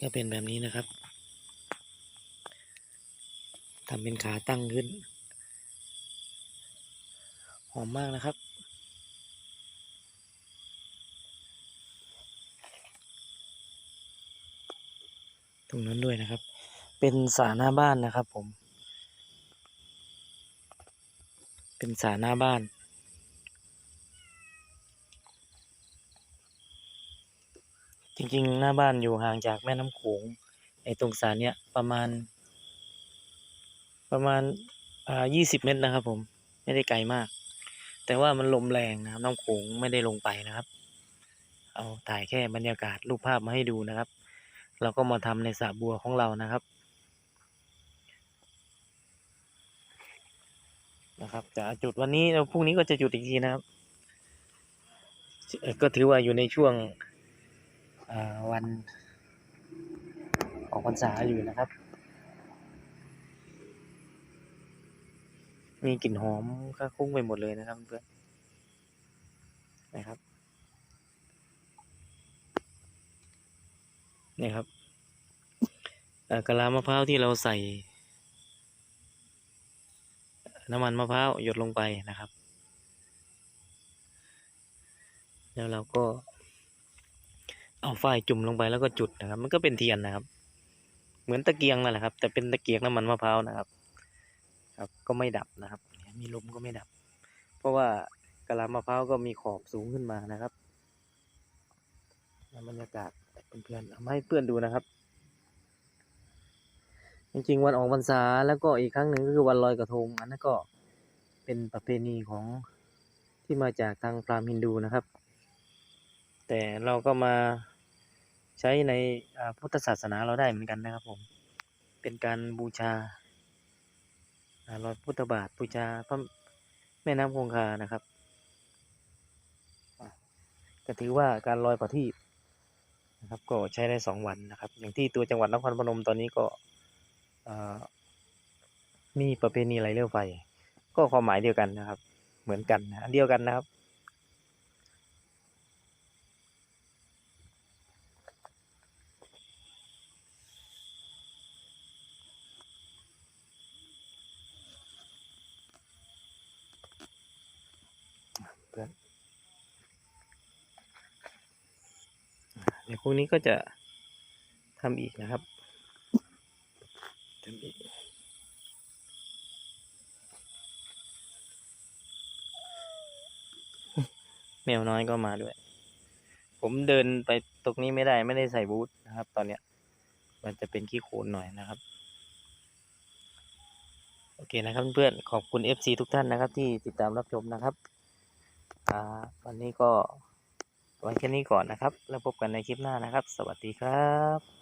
ก็เป็นแบบนี้นะครับทำเป็นขาตั้งขึ้น หอมมากนะครับ ตรงนั้นด้วยนะครับ เป็นสาหน้าบ้านนะครับผม เป็นสาหน้าบ้าน จริง ๆ หน้าบ้านอยู่ห่างจากแม่น้ำโขงไอ้ตรงสาเนี้ยประมาณ ประมาณอ่ายี่สิบเมตรนะครับผมไม่ได้ไกลมาก แต่ว่ามันลมแรงนะครับน้ำโขงไม่ได้ลงไปนะครับ เอาถ่ายแค่บรรยากาศรูปภาพมาให้ดูนะครับ เราก็มาทำในสระบัวของเรานะครับนะครับจะจุดวันนี้แล้วพรุ่งนี้ก็จะจุดอีกทีนะครับ ก็ถือว่าอยู่ในช่วง วันออกพรรษาอยู่นะครับ มีกลิ่นหอมค้าคุ้งไปหมดเลยนะครับเพื่อนนะครับนี่ครับเอ่อกะลามะพร้าวที่เราใส่ น้ำมันมะพร้าวหยดลงไปนะครับ แล้วเราก็ เอาไฟจุ่มลงไปแล้วก็จุดนะครับ มันก็เป็นเทียนนะครับ เหมือนตะเกียงนั่นแหละครับ แต่เป็นตะเกียงน้ำมันมะพร้าวนะครับ ครับก็ไม่ดับนะครับ มีลมก็ไม่ดับ เพราะว่ากะลามะพร้าวก็มีขอบสูงขึ้นมานะครับบรรยากาศเพื่อนๆเอามาให้เพื่อนดูนะครับ จริงๆ วันออกพรรษาแล้วก็อีกครั้งหนึ่งก็คือวันลอยกระทงอันนั้นก็เป็นประเพณีของที่มาจากทางพราหมณ์ฮินดูนะครับ แต่เราก็มา ใช้ในพุทธศาสนาเราได้เหมือนกันนะครับผมเป็นการบูชาอ่ารอยพุทธบาทบูชาพระแม่น้ำคงคานะครับก็ถือว่าการลอยประทีปนะครับ ก็ใช้ได้สองวันนะครับ อย่างที่ตัวจังหวัดนครพนมตอนนี้ก็มีประเพณีไหลเรือไฟ ก็ความหมายเดียวกันนะครับ เหมือนกันนะอันเดียวกันนะครับ เพื่อนเดี๋ยวพรุ่งนี้ก็จะทำอีกนะครับทำอีกแมวน้อยก็มาด้วย ผมเดินไปตรงนี้ไม่ได้ไม่ได้ใส่บูทนะครับ ตอนเนี้ย มันจะเป็นขี้โคลนหน่อยนะครับ โอเคนะครับเพื่อนๆขอบคุณ FC ทุกท่านนะครับ ที่ติดตามรับชมนะครับอ่า วันนี้ก็ไว้แค่นี้ก่อนนะครับ แล้วพบกันในคลิปหน้านะครับ สวัสดีครับ